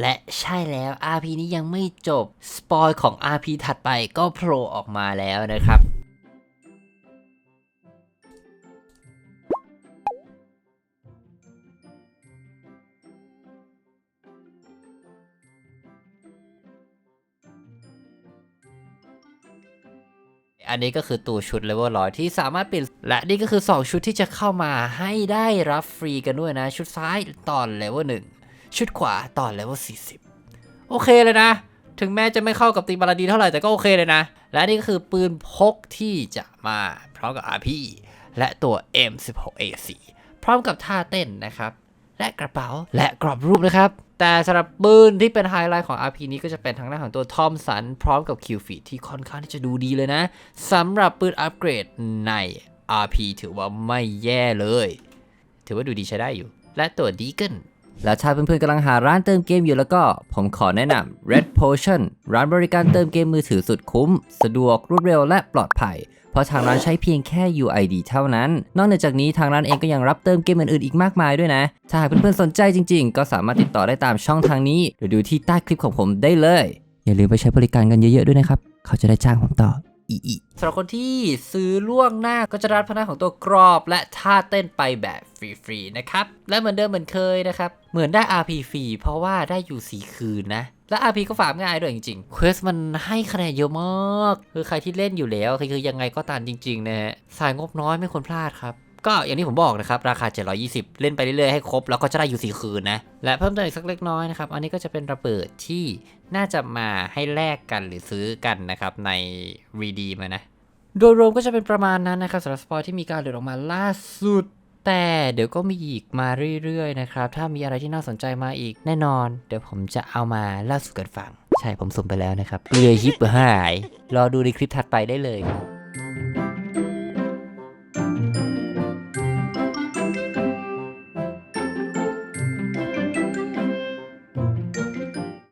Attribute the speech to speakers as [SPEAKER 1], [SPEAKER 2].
[SPEAKER 1] และใช่แล้ว RP นี้ยังไม่จบ สปอยของ RP ถัดไปก็โผล่ออกมาแล้วนะครับอันนี้ก็คือตัวชุดเลเวลร้อยที่สามารถเปลี่ยนและนี่ก็คือ 2 ชุดที่จะเข้ามาให้ได้รับฟรีกันด้วยนะ ชุดซ้ายตอนเลเวลหนึ่ง ชุดขวาตอนเลเวล40 โอเคเลยนะ ถึงแม้จะไม่เข้ากับตีบาลาดีเท่าไหร่แต่ก็โอเคเลยนะ และนี่ก็คือปืนพกที่จะมาพร้อมกับ RP และตัว M16A4 พร้อมกับท่าเต้นนะครับ และกระเป๋าและกรอบรูปนะครับแต่สำหรับปืนที่เป็นไฮไลท์ของ RP นี้ก็จะเป็นทางด้านของตัวทอมสันพร้อมกับ Q f e e d ที่ค่อนข้างที่จะดูดีเลยนะสำหรับปืนอัปเกรดใน RP ถือว่าไม่แย่เลย ถือว่าดูดีใช้ได้อยู่ และตัวดีเกิล แล้วถ้าเพื่อนๆกำลังหาร้านเติมเกมอยู่แล้วก็ ผมขอแนะนำ Red Potion ร้านบริการเติมเกมมือถือสุดคุ้ม สะดวกรวดเร็วและปลอดภัย เพราะทางร้านใช้เพียงแค่ UID เท่านั้น นอกนจากนี้ทางร้านเองก็ยังรับเติมเกมอื่นๆอีกมากมายด้วยนะ ถ้าหากเพื่อนๆสนใจจริง ๆ ก็สามารถติดต่อได้ตามช่องทางนี้หรือดูที่ใต้คลิปของผมได้เลย อย่าลืมไปใช้บริการกันเยอะๆด้วยนะครับเขาจะได้จ้างผมต่ออีอีสำหรับคนที่ซื้อล่วงหน้าก็จะรับพนักของตัวกรอบและท่าเต้นไปแบบ ฟรีๆนะครับ และเหมือนเดิมเหมือนเคยนะครับ เหมือนได้ RP ฟรีเพราะว่าได้อยู่ 4 คืนนะ และ RP ก็ฝากง่ายด้วยจริงๆเควสมันให้คะแนนเยอะมาก คือใครที่เล่นอยู่แล้วคือยังไงก็ตามจริงๆนะฮะสายงบน้อยไม่ควรพลาดครับก็อย่างที่ผมบอกนะครับ ราคา 720 เล่นไปเรื่อยๆให้ครบ แล้วก็จะได้อยู่ 4 คืนนะ และเพิ่มเติมอีกสักเล็กน้อยนะครับ อันนี้ก็จะเป็นระเบิดที่น่าจะมาให้แลกกันหรือซื้อกันนะครับ ใน redeem นะ โดยรวมก็จะเป็นประมาณนั้นนะครับสำหรับสปอยที่มีการหลุดออกมาล่าสุด แต่เดี๋ยวก็มีอีกมาเรื่อยๆนะครับ ถ้ามีอะไรที่น่าสนใจมาอีกแน่นอน เดี๋ยวผมจะเอามาเล่าสู่กันฟัง ใช่ผมสุ่มไปแล้วนะครับเปลือยฮิปหาย รอดูในคลิปถัดไปได้เลยครับ